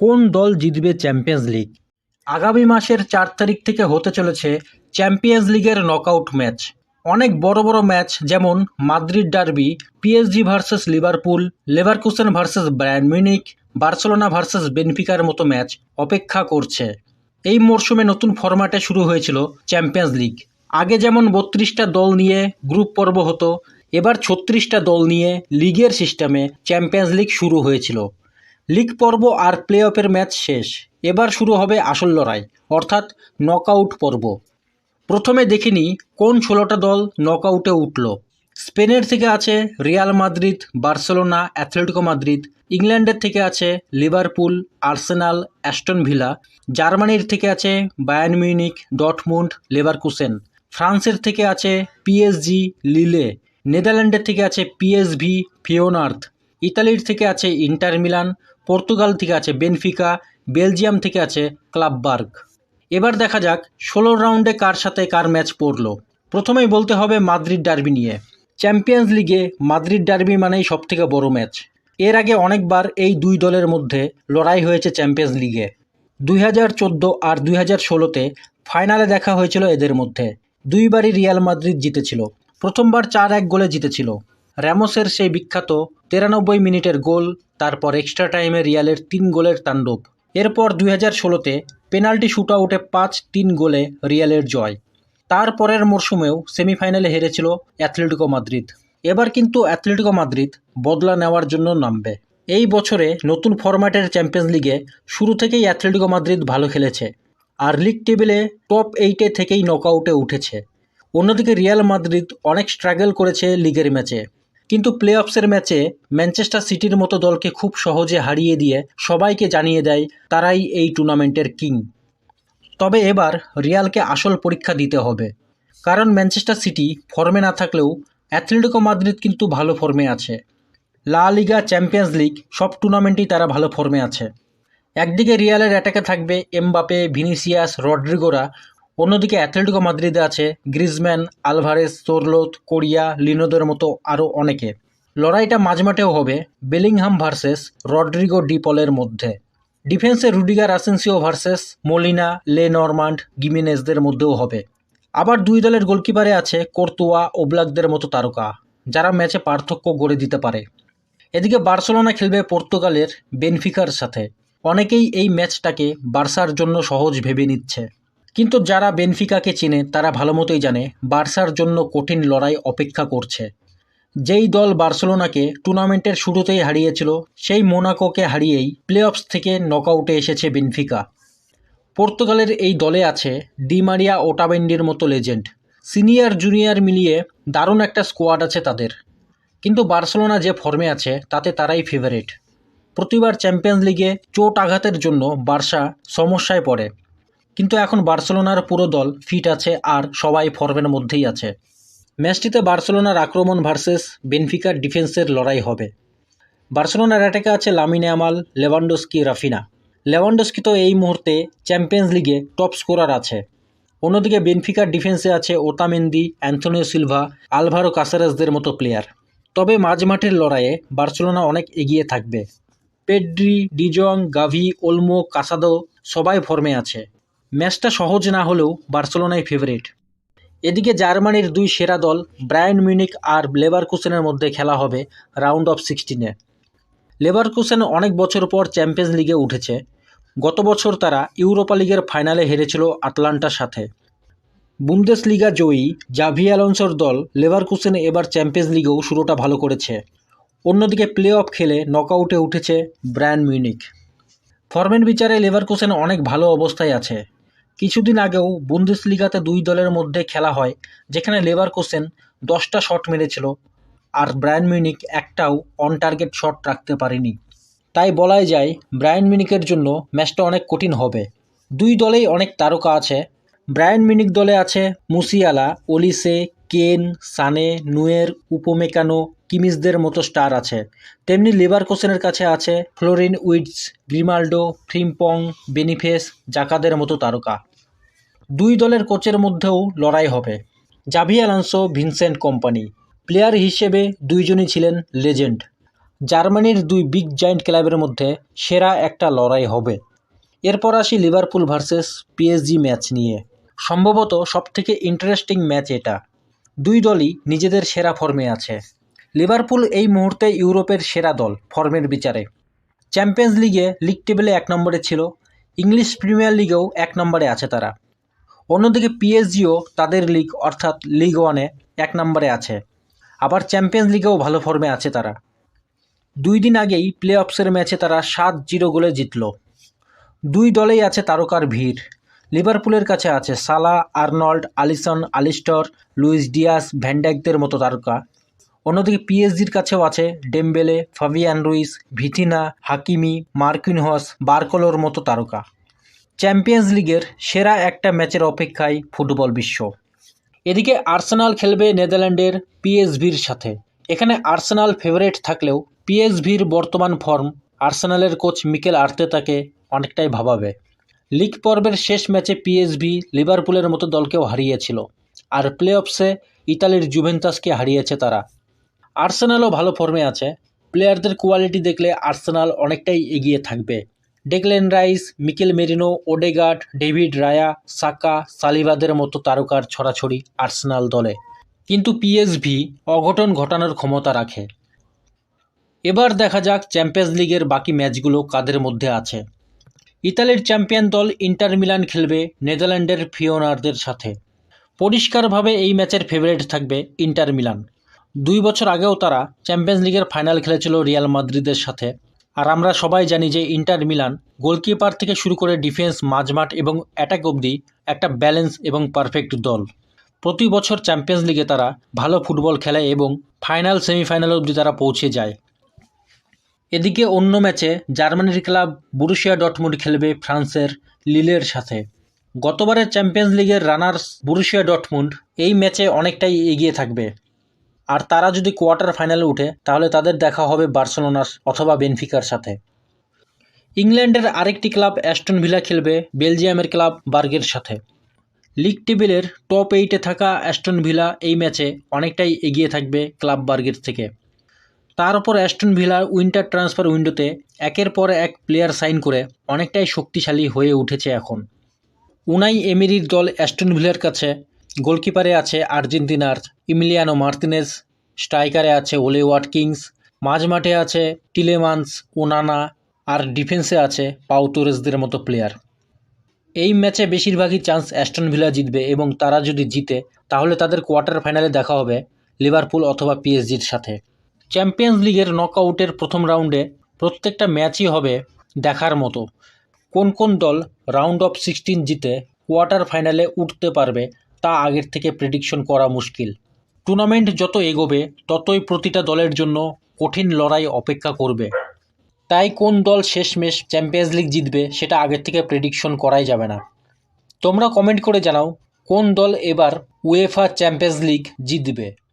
কোন দল জিতবে চ্যাম্পিয়ন্স লিগ? আগামী মাসের চার তারিখ থেকে হতে চলেছে চ্যাম্পিয়ন্স লিগের নকআউট ম্যাচ। অনেক বড় বড় ম্যাচ যেমন Madrid derby, PSG versus Liverpool, Leverkusen versus Bayern Munich Barcelona versus বেনফিকার মতো ম্যাচ অপেক্ষা করছে। এই মরশুমে নতুন ফরম্যাটে শুরু হয়েছিল চ্যাম্পিয়ন্স লিগ। আগে যেমন বত্রিশটা দল নিয়ে গ্রুপ পর্ব হতো, এবার ছত্রিশটা দল নিয়ে লিগের সিস্টেমে চ্যাম্পিয়ন্স লিগ শুরু হয়েছিল। লিগ পর্ব আর প্লে অফের ম্যাচ শেষ। এবার শুরু হবে আসল লড়াই, অর্থাৎ নকআউট পর্ব। প্রথমে দেখিনি কোন ষোলোটা দল নকআউটে উঠল। স্পেনের থেকে আছে Real Madrid, Barcelona, Atletico Madrid. ইংল্যান্ডের থেকে আছে লিভারপুল, আর্সেনাল, অ্যাস্টন ভিলা। জার্মানির থেকে আছে বায়ান মিউনিক ডটমুন্ড, লেভারকুসেন। ফ্রান্সের থেকে আছে পিএসজি, লিলে। নেদারল্যান্ডের থেকে আছে পিএসভি ফিওনার্থ ইতালির থেকে আছে ইন্টার মিলান পর্তুগাল থেকে আছে বেনফিকা, বেলজিয়াম থেকে আছে ক্লাববার্গ। এবার দেখা যাক ষোলো রাউন্ডে কার সাথে কার ম্যাচ পড়ল। প্রথমেই বলতে হবে মাদ্রিদ ডার্বি নিয়ে। চ্যাম্পিয়ন্স লিগে মাদ্রিদ ডার্বি মানেই সবথেকে বড় ম্যাচ। এর আগে অনেকবার এই দুই দলের মধ্যে লড়াই হয়েছে চ্যাম্পিয়ন্স লিগে। দুই হাজার চোদ্দ আর দুই হাজার ষোলোতে ফাইনালে দেখা হয়েছিল এদের মধ্যে। দুইবারই রিয়াল মাদ্রিদ জিতেছিল। প্রথমবার চার এক গোলে জিতেছিল। র্যামোসের সেই বিখ্যাত তিরানব্বই মিনিটের গোল তারপর এক্সট্রা টাইমে রিয়ালের তিন গোলের তাণ্ডব। এরপর দুই হাজার ষোলোতে পেনাল্টি শুট আউটে পাঁচ, তিন গোলে রিয়ালের জয়। তারপরের মরশুমেও সেমিফাইনালে হেরেছিল অ্যাথলেটিকো মাদ্রিদ এবার কিন্তু অ্যাথলেটিকো মাদ্রিদ বদলা নেওয়ার জন্য নামবে। এই বছরে নতুন ফরম্যাটের চ্যাম্পিয়ন্স লিগে শুরু থেকেই অ্যাথলেটিকো মাদ্রিদ ভালো খেলেছে। আর লিগ টেবিলে টপ এইটে থেকেই নকআউটে উঠেছে। অন্যদিকে রিয়াল মাদ্রিদ অনেক স্ট্রাগল করেছে লিগের ম্যাচে কিন্তু প্লে অফসের ম্যাচে ম্যানচেস্টার সিটির মতো দলকে খুব সহজে হারিয়ে দিয়ে সবাইকে জানিয়ে দেয় তারাই এই টুর্নামেন্টের কিং। তবে এবার রিয়ালকে আসল পরীক্ষা দিতে হবে। কারণ ম্যানচেস্টার সিটি ফর্মে না থাকলেও অ্যাথলেটিকো মাদ্রিদ কিন্তু ভালো ফর্মে আছে। লা লিগা চ্যাম্পিয়ন্স লিগ সব টুর্নামেন্টেই তারা ভালো ফর্মে আছে। একদিকে রিয়ালের অ্যাটাকে থাকবে এমবাপে, ভিনিসিয়াস, রড্রিগোরা অন্যদিকে অ্যাথলেটিকো মাদ্রিদে আছে গ্রিজম্যান আলভারেস সোরলোথ, কোরিয়া, লিনোদের মতো আরও অনেকে। লড়াইটা মাঝমাঠেও হবে বেলিংহাম ভার্সেস, রড্রিগো ডিপলের মধ্যে। ডিফেন্সে রুডিগার আসেন্সিও ভার্সেস, মলিনা, লে নরমান্ড, গিমিনেজদের মধ্যেও হবে। আবার দুই দলের গোলকিপারে আছে কোর্তুয়া, ওব্লাকদের মতো তারকা, যারা ম্যাচে পার্থক্য গড়ে দিতে পারে। এদিকে বার্সেলোনা খেলবে পর্তুগালের বেনফিকার সাথে। অনেকেই এই ম্যাচটাকে বার্সার জন্য সহজ ভেবে নিচ্ছে। কিন্তু যারা বেনফিকাকে চেনে, তারা ভালো মতোই জানে, বার্সার জন্য কঠিন লড়াই অপেক্ষা করছে। যেই দল বার্সেলোনাকে টুর্নামেন্টের শুরুতেই হারিয়েছিল, সেই মোনাকোকে হারিয়েই প্লে অফস থেকে নকআউটে এসেছে বেনফিকা। পর্তুগালের এই দলে আছে ডিমারিয়া ওটাবেন্ডির মতো লেজেন্ড। সিনিয়র জুনিয়র মিলিয়ে দারুণ একটা স্কোয়াড আছে তাদের। কিন্তু বার্সেলোনা যে ফর্মে আছে, তাতে তারাই ফেভারিট। প্রতিবার চ্যাম্পিয়ন্স লিগে চোট আঘাতের জন্য বার্সা সমস্যায় পড়ে। কিন্তু এখন বার্সেলোনার পুরো দল ফিট আছে আর সবাই ফর্মের মধ্যেই আছে। ম্যাচটিতে বার্সেলোনার আক্রমণ ভার্সেস বেনফিকার ডিফেন্সের লড়াই হবে। বার্সেলোনার অ্যাটাকে আছে Lamine Yamal, Lewandowski, Raphinha. Lewandowski তো এই মুহূর্তে চ্যাম্পিয়ন্স লিগে টপ স্কোরার আছে। অন্যদিকে বেনফিকার ডিফেন্সে আছে ওতামেন্দি, অ্যান্থনিও সিলভা, আলভারো কাসারাসদের মতো প্লেয়ার। তবে মাঝমাঠের লড়াইয়ে বার্সেলোনা অনেক এগিয়ে থাকবে। Pedri, de Jong, Gavi, Olmo, Casado সবাই ফর্মে আছে। ম্যাচটা সহজ না হলেও বার্সেলোনাই ফেভারিট এদিকে জার্মানির দুই সেরা দল, ব্রায়ান মিউনিক আর লেবার লেভারকুসেনের মধ্যে খেলা হবে রাউন্ড অফ সিক্সটিনে। লেবার লেভারকুসেন অনেক বছর পর চ্যাম্পিয়ন্স লিগে উঠেছে। গত বছর তারা ইউরোপা লিগের ফাইনালে হেরেছিল আটলান্টার সাথে। বুন্দেস লিগা জয়ী জাভি দল লেভারকুসেন এবার চ্যাম্পিয়ন্স লিগেও শুরুটা ভালো করেছে। অন্যদিকে প্লে অফ খেলে নকআউটে উঠেছে ব্রায়ান মিউনিক। ফর্মের বিচারে লেভারকুসেন অনেক ভালো অবস্থায় আছে। কিছুদিন আগেও বুন্দেস লিগাতে দুই দলের মধ্যে খেলা হয়, যেখানে লেবার কোসেন দশটা শট মেরেছিল আর ব্রায়ান মিউনিক একটাও অন টার্গেট শট রাখতে পারেনি। তাই বলাই যায়, ব্রায়ান মিউনিকের জন্য ম্যাচটা অনেক কঠিন হবে। দুই দলেই অনেক তারকা আছে। ব্রায়ান মিউনিক দলে আছে মুসিয়ালা, ওলিসে কেন, সানে, নুয়ের উপমেকানো কিমিসদের মতো স্টার আছে। তেমনি লেভারকোসেনের কাছে আছে Florian Wirtz, Grimaldo, Frimpong, Boniface, জাকাদের মতো তারকা। দুই দলের কোচের মধ্যেও লড়াই হবে। জাভি অ্যালান্সো, ভিনসেন্ট কোম্পানি। প্লেয়ার হিসেবে দুইজনই ছিলেন লেজেন্ড। জার্মানির দুই বিগ জায়েন্ট ক্লাবের মধ্যে সেরা একটা লড়াই হবে। এরপর আসি লিভারপুল ভার্সেস পিএসজি ম্যাচ নিয়ে। সম্ভবত সবথেকে ইন্টারেস্টিং ম্যাচ এটা। দুই দলই নিজেদের সেরা ফর্মে আছে। লিভারপুল এই মুহূর্তে ইউরোপের সেরা দল ফর্মের বিচারে। চ্যাম্পিয়ন্স লিগে লিগ টেবিলে এক নম্বরে ছিল, ইংলিশ প্রিমিয়ার লিগেও এক নম্বরে আছে তারা। অন্যদিকে পিএসজিও তাদের লিগ, অর্থাৎ লিগ ওয়ানে এক নম্বরে আছে। আবার চ্যাম্পিয়ন্স লিগেও ভালো ফর্মে আছে তারা। দুই দিন আগেই প্লে অফসের ম্যাচে তারা সাত জিরো গোলে জিতল। দুই দলেই আছে তারকার ভিড়। লিভারপুলের কাছে আছে Salah Arnold, Alisson, Allister, Luis Diaz ভ্যান্ডাইকদের মতো তারকা। অন্যদিকে পিএসজির কাছেও আছে ডেমবেলে, ফাবিয়ান রুইস, ভিথিনা, হাকিমি মার্কিনহস বার্কলোর মতো তারকা। চ্যাম্পিয়ন্স লিগের সেরা একটা ম্যাচের অপেক্ষায় ফুটবল বিশ্ব। এদিকে আর্সেনাল খেলবে নেদারল্যান্ডের পিএসভির সাথে। এখানে আর্সেনাল ফেভারেট থাকলেও পিএসভির বর্তমান ফর্ম আর্সেনালের কোচ মিকেল আর্তেতাকে অনেকটাই ভাবাবে। লিগ পর্বের শেষ ম্যাচে পিএসভি লিভারপুলের মতো দলকেও হারিয়েছিল। আর প্লে অফসে ইতালির জুভেন্টাসকে হারিয়েছে তারা। আর্সেনালও ভালো ফর্মে আছে। প্লেয়ারদের কোয়ালিটি দেখলে আর্সেনাল অনেকটাই এগিয়ে থাকবে। Declan Rice, Mikel Merino, Odegaard, David Raya, Saka, সালিবাদের মতো তারকার ছড়াছড়ি আর্সেনাল দলে। কিন্তু পিএসভি অঘটন ঘটানোর ক্ষমতা রাখে। এবার দেখা যাক চ্যাম্পিয়ন্স লিগের বাকি ম্যাচগুলো কাদের মধ্যে আছে। ইতালির চ্যাম্পিয়ন দল ইন্টার মিলান খেলবে নেদারল্যান্ডের ফিওনারদের সাথে। পরিষ্কারভাবে এই ম্যাচের ফেভারিট থাকবে ইন্টার মিলান। দুই বছর আগেও তারা চ্যাম্পিয়ন্স লিগের ফাইনাল খেলেছিল রিয়াল মাদ্রিদের সাথে। আর আমরা সবাই জানি যে ইন্টার মিলান গোলকিপার থেকে শুরু করে ডিফেন্স মাঝমাঠ এবং অ্যাটাক অবধি একটা ব্যালেন্স এবং পারফেক্ট দল। প্রতি বছর চ্যাম্পিয়ন্স লিগে তারা ভালো ফুটবল খেলে এবং ফাইনাল সেমিফাইনাল অবধি তারা পৌঁছে যায়। এদিকে অন্য ম্যাচে জার্মানির ক্লাব বুরুশিয়া ডটমুন্ড খেলবে ফ্রান্সের লিলের সাথে। গতবারের চ্যাম্পিয়ন্স লিগের রানার্স বুরুশিয়া ডটমুন্ড এই ম্যাচে অনেকটাই এগিয়ে থাকবে। আর তারা যদি কোয়ার্টার ফাইনালে উঠে, তাহলে তাদের দেখা হবে বার্সেলোনার অথবা বেনফিকার সাথে। ইংল্যান্ডের আরেকটি ক্লাব অ্যাস্টন ভিলা খেলবে বেলজিয়ামের ক্লাব বার্গের সাথে। লিগ টেবিলের টপ এইটে থাকা অ্যাস্টন ভিলা এই ম্যাচে অনেকটাই এগিয়ে থাকবে ক্লাব বার্গের থেকে। তার উপর অ্যাস্টন ভিলা উইন্টার ট্রান্সফার উইন্ডোতে একের পর এক প্লেয়ার সাইন করে অনেকটাই শক্তিশালী হয়ে উঠেছে এখন। উনাই এমিরির দল অ্যাস্টন ভিলার কাছে গোলকিপারে আছে আর্জেন্টিনার ইমিলিয়ানো মার্তিনেজ স্ট্রাইকারে আছে ওলে ওয়াট ওয়াটকিংস মাঝমাঠে আছে টিলেমান্স ওনানা আর ডিফেন্সে আছে পাউটোরেসদের মতো প্লেয়ার এই ম্যাচে বেশিরভাগই চান্স অ্যাস্টন ভিলা জিতবে এবং তারা যদি জিতে, তাহলে তাদের কোয়ার্টার ফাইনালে দেখা হবে লিভারপুল অথবা পিএসজির সাথে। চ্যাম্পিয়ন্স লিগের নকআউটের প্রথম রাউন্ডে প্রত্যেকটা ম্যাচই হবে দেখার মতো। কোন কোন দল রাউন্ড অফ সিক্সটিন জিতে কোয়ার্টার ফাইনালে উঠতে পারবে তা আগের থেকে প্রেডিকশন করা মুশকিল। টুর্নামেন্ট যত এগোবে, ততই প্রতিটা দলের জন্য কঠিন লড়াই অপেক্ষা করবে। তাই কোন দল শেষমেশ চ্যাম্পিয়ন্স লিগ জিতবে সেটা আগের থেকে প্রেডিকশন করাই যাবে না। তোমরা কমেন্ট করে জানাও, কোন দল এবার উয়েফা চ্যাম্পিয়ন্স লিগ জিতবে।